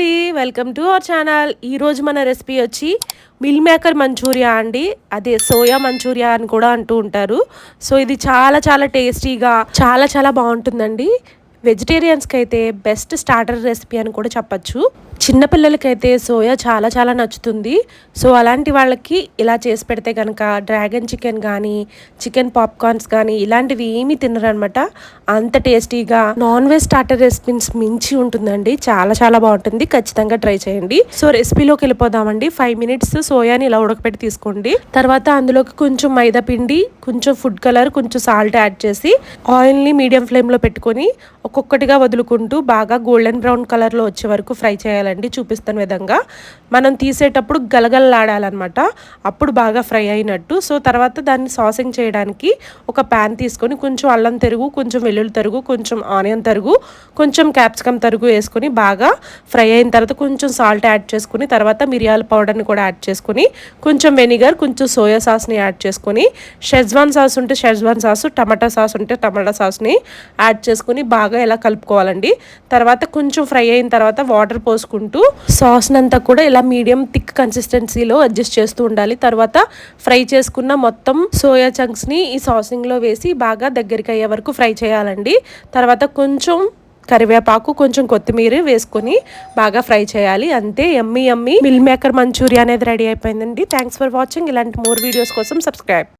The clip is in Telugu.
అండి వెల్కమ్ టు అవర్ ఛానల్. ఈరోజు మన రెసిపీ వచ్చి మిల్ మేకర్ మంచూరియా అండి. అదే సోయా మంచూరియా అని కూడా అంటూ ఉంటారు. సో ఇది చాలా చాలా టేస్టీగా చాలా చాలా బాగుంటుందండి. వెజిటేరియన్స్కి అయితే బెస్ట్ స్టార్టర్ రెసిపీ అని కూడా చెప్పచ్చు. చిన్నపిల్లలకైతే సోయా చాలా చాలా నచ్చుతుంది. సో అలాంటి వాళ్ళకి ఇలా చేసి పెడితే కనుక డ్రాగన్ చికెన్ కానీ చికెన్ పాప్కార్న్స్ కానీ ఇలాంటివి ఏమీ తినరనమాట. అంత టేస్టీగా నాన్ వెజ్ స్టార్టర్ రెసిపీస్ మించి ఉంటుందండి. చాలా చాలా బాగుంటుంది. ఖచ్చితంగా ట్రై చేయండి. సో రెసిపీలోకి వెళ్ళిపోదామండి. ఫైవ్ మినిట్స్ సోయాని ఇలా ఉడకపెట్టి తీసుకోండి. తర్వాత అందులోకి కొంచెం మైదా పిండి కొంచెం ఫుడ్ కలర్ కొంచెం సాల్ట్ యాడ్ చేసి ఆయిల్ని మీడియం ఫ్లేమ్లో పెట్టుకొని ఒక్కొక్కటిగా వదులుకుంటూ బాగా గోల్డెన్ బ్రౌన్ కలర్లో వచ్చే వరకు ఫ్రై చేయాలండి చూపిస్తున్న విధంగా. మనం తీసేటప్పుడు గలగలలాడాలన్నమాట. అప్పుడు బాగా ఫ్రై అయినట్టు. సో తర్వాత దాన్ని సాసింగ్ చేయడానికి ఒక ప్యాన్ తీసుకొని కొంచెం అల్లం తరుగు కొంచెం వెల్లుల్లి తరుగు కొంచెం ఆనియన్ తరుగు కొంచెం క్యాప్సికమ్ తరుగు వేసుకొని బాగా ఫ్రై అయిన తర్వాత కొంచెం సాల్ట్ యాడ్ చేసుకుని తర్వాత మిరియాల పౌడర్ని కూడా యాడ్ చేసుకుని కొంచెం వెనిగర్ కొంచెం సోయా సాస్ని యాడ్ చేసుకొని షెజ్వాన్ సాస్ ఉంటే షెజ్వాన్ సాస్ టమాటా సాస్ ఉంటే టమాటా సాస్ని యాడ్ చేసుకుని బాగా ఇలా కలుపుకోవాలండి? తర్వాత కొంచెం ఫ్రై అయిన తర్వాత వాటర్ పోసుకుంటూ సాస్నంతా కూడా ఇలా మీడియం థిక్ కన్సిస్టెన్సీలో అడ్జస్ట్ చేస్తూ ఉండాలి. తర్వాత ఫ్రై చేసుకున్న మొత్తం సోయా చంక్స్ని ఈ సాసింగ్లో వేసి బాగా దగ్గరికి అయ్యే వరకు ఫ్రై చేయాలండి. తర్వాత కొంచెం కరివేపాకు కొంచెం కొత్తిమీర వేసుకొని బాగా ఫ్రై చేయాలి. అంతే ఎమ్మి ఎమ్మి. మిల్ మేకర్ మంచూరియా అనేది రెడీ అయిపోయిందండి. Thanks for watching. ఇలాంటి మోర్ వీడియోస్ కోసం సబ్స్క్రైబ్.